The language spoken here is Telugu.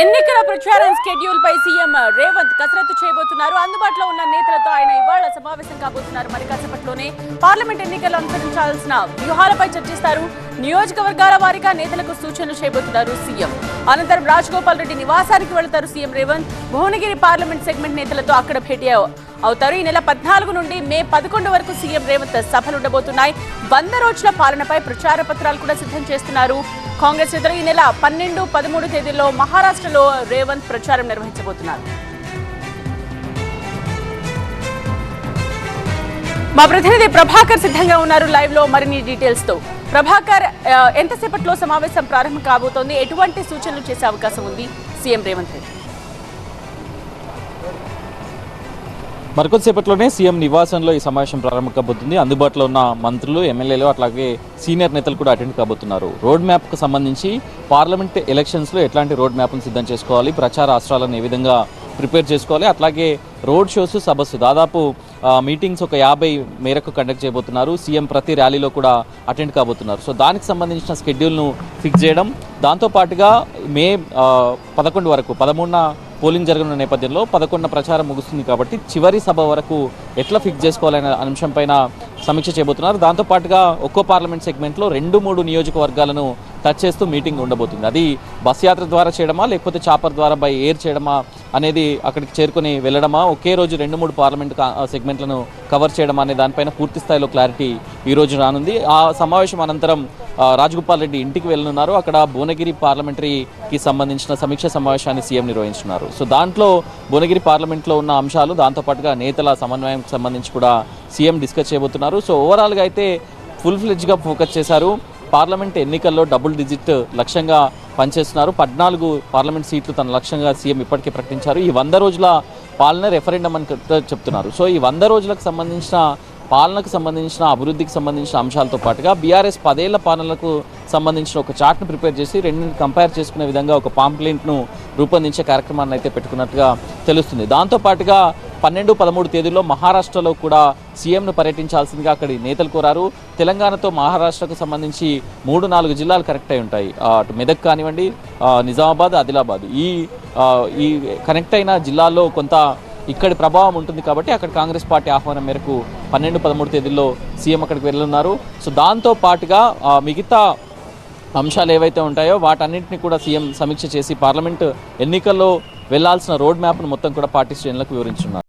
ఎన్నికల ప్రచారం స్కెడ్యూల్ పై సీఎం రేవంత్ కసరత్తు చేయబోతున్నారు. అందుబాటులో ఉన్న నేతలతో ఆయన ఇవాళ సమావేశం కాబోతున్నారు. మరి కాసేపట్లోనే పార్లమెంట్ ఎన్నికల్లో అనుసరించాల్సిన వ్యూహాలపై చర్చిస్తారు. నియోజకవర్గాల వారీగా నేతలకు సూచనలు చేయబోతున్నారు సీఎం. అనంతరం రాజగోపాల్ రెడ్డి నివాసానికి వెళతారు CM Revanth. Bhuvanagiri parliament segment నేతలతో అక్కడ భేటీ అవుతారు. ఈ నెల పద్నాలుగు నుండి మే పదకొండు వరకు సీఎం రేవంత్ సభలు ఉండబోతున్నాయి. వంద రోజుల పాలనపై ప్రచార పత్రాలు కూడా సిద్ధం చేస్తున్నారు. కాంగ్రెస్ నేతలు ఈ నెల పన్నెండు పదమూడు తేదీల్లో మహారాష్ట్రలో రేవంత్ ప్రచారం నిర్వహించబోతున్నారు. మా ప్రతినిధి ప్రభాకర్ సిద్ధంగా ఉన్నారు. లైవ్లో మరిన్ని డీటెయిల్స్తో ప్రభాకర్ ఎంతసేపట్లో సమావేశం ప్రారంభం కాబోతోంది? ఎటువంటి సూచనలు చేసే అవకాశం ఉంది? సీఎం రేవంత్ రెడ్డి. మరికొద్దిసేపట్లోనే సీఎం నివాసంలో ఈ సమావేశం ప్రారంభం కాబోతుంది. అందుబాటులో ఉన్న మంత్రులు ఎమ్మెల్యేలు అట్లాగే సీనియర్ నేతలు కూడా అటెండ్ కాబోతున్నారు. రోడ్ మ్యాప్కు సంబంధించి పార్లమెంట్ ఎలక్షన్స్లో ఎట్లాంటి రోడ్ మ్యాప్ను సిద్ధం చేసుకోవాలి ప్రచార అస్త్రాలను ఏ విధంగా ప్రిపేర్ చేసుకోవాలి అట్లాగే రోడ్ షోస్ సభస్సు దాదాపు మీటింగ్స్ ఒక యాభై మేరకు కండక్ట్ చేయబోతున్నారు. సీఎం ప్రతి ర్యాలీలో కూడా అటెండ్ కాబోతున్నారు. సో దానికి సంబంధించిన స్కెడ్యూల్ను ఫిక్స్ చేయడం దాంతోపాటుగా మే పదకొండు వరకు పదమూడున పోలింగ్ జరగనున్న నేపథ్యంలో పదకొండున ప్రచారం ముగుస్తుంది కాబట్టి చివరి సభ వరకు ఎట్లా ఫిక్స్ చేసుకోవాలనే అంశంపైన సమీక్ష చేయబోతున్నారు. దాంతోపాటుగా ఒక్కో పార్లమెంట్ సెగ్మెంట్లో రెండు మూడు నియోజకవర్గాలను టచ్ చేస్తూ మీటింగ్ ఉండబోతుంది. అది బస్ యాత్ర ద్వారా చేయడమా లేకపోతే చాపర్ ద్వారా బై ఎయిర్ చేయడమా అనేది అక్కడికి చేరుకొని వెళ్ళడమా ఒకే రోజు రెండు మూడు పార్లమెంట్ సెగ్మెంట్లను కవర్ చేయడమా అనే దానిపైన పూర్తి స్థాయిలో క్లారిటీ ఈ రోజు రానుంది. ఆ సమావేశం అనంతరం రాజగోపాల్ రెడ్డి ఇంటికి వెళ్ళనున్నారు. అక్కడ భువనగిరి పార్లమెంటరీకి సంబంధించిన సమీక్ష సమావేశాన్ని సీఎం నిర్వహించున్నారు. సో దాంట్లో భువనగిరి పార్లమెంట్లో ఉన్న అంశాలు దాంతోపాటుగా నేతల సమన్వయంకి సంబంధించి కూడా సీఎం డిస్కస్ చేయబోతున్నారు. సో ఓవరాల్గా అయితే ఫుల్ ఫ్లెడ్జ్గా ఫోకస్ చేశారు. పార్లమెంట్ ఎన్నికల్లో డబుల్ డిజిట్ లక్ష్యంగా పనిచేస్తున్నారు. పద్నాలుగు పార్లమెంట్ సీట్లు తన లక్ష్యంగా సీఎం ఇప్పటికే ప్రకటించారు. ఈ వంద రోజుల పాలన రెఫరెండం అని చెప్తున్నారు. సో ఈ వంద రోజులకు సంబంధించిన పాలనకు సంబంధించిన అభివృద్ధికి సంబంధించిన అంశాలతో పాటుగా బీఆర్ఎస్ పదేళ్ళ పాలనకు సంబంధించిన ఒక చార్ట్ను ప్రిపేర్ చేసి రెండింటిని కంపేర్ చేసుకునే విధంగా ఒక పాంప్లెంట్ను రూపొందించే కార్యక్రమాన్ని అయితే పెట్టుకున్నట్టుగా తెలుస్తుంది. దాంతోపాటుగా పన్నెండు పదమూడు తేదీల్లో మహారాష్ట్రలో కూడా సీఎంను పర్యటించాల్సిందిగా అక్కడి నేతలు కోరారు. తెలంగాణతో మహారాష్ట్రకు సంబంధించి మూడు నాలుగు జిల్లాలు కనెక్ట్ అయి ఉంటాయి. అటు మెదక్ కానివ్వండి నిజామాబాద్ ఆదిలాబాద్. ఈ ఈ కనెక్ట్ అయిన జిల్లాల్లో కొంత ఇక్కడి ప్రభావం ఉంటుంది కాబట్టి అక్కడ కాంగ్రెస్ పార్టీ ఆహ్వానం మేరకు పన్నెండు పదమూడు తేదీల్లో సీఎం అక్కడికి వెళ్ళున్నారు సో దాంతో పాటుగా మిగతా అంశాలు ఏవైతే ఉంటాయో వాటన్నింటినీ కూడా సీఎం సమీక్ష చేసి పార్లమెంట్ ఎన్నికల్లో వెళ్ళాల్సిన రోడ్ మ్యాప్ను మొత్తం కూడా పార్టీ శ్రేణులకు వివరించున్నారు.